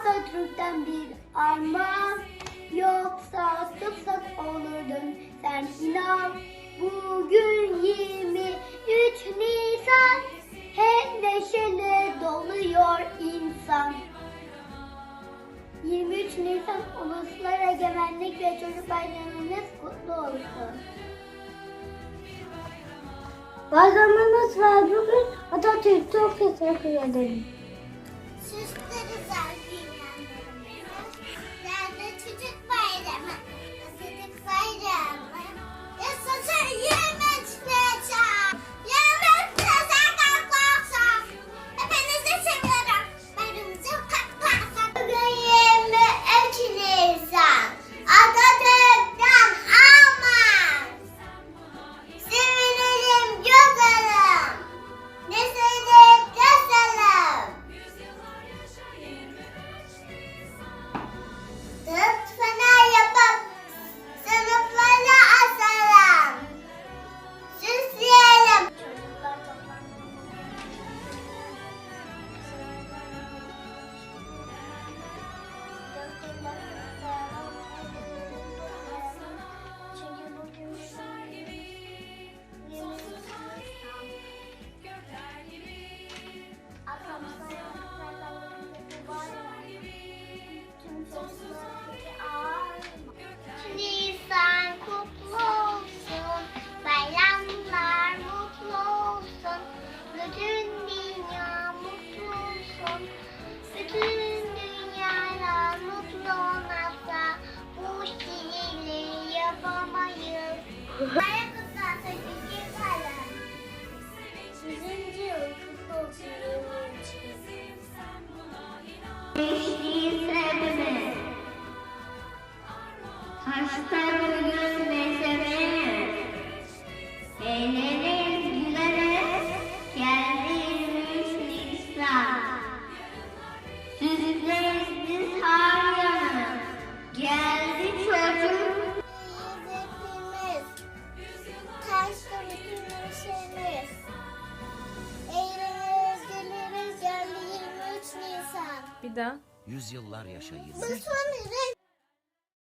Atatürk'ten bir armağan Yoksa sıfsak olurdun sen inan Bugün 23 Nisan Hep neşeyle doluyor insan 23 Nisan Uluslar Egemenlik ve Çocuk Bayramınız kutlu olsun. Bayramınız var bugün Atatürk çok teşekkür ederim. Siz yapamayız. Bir daha. Yüzyıllar yaşayın. Bu son renk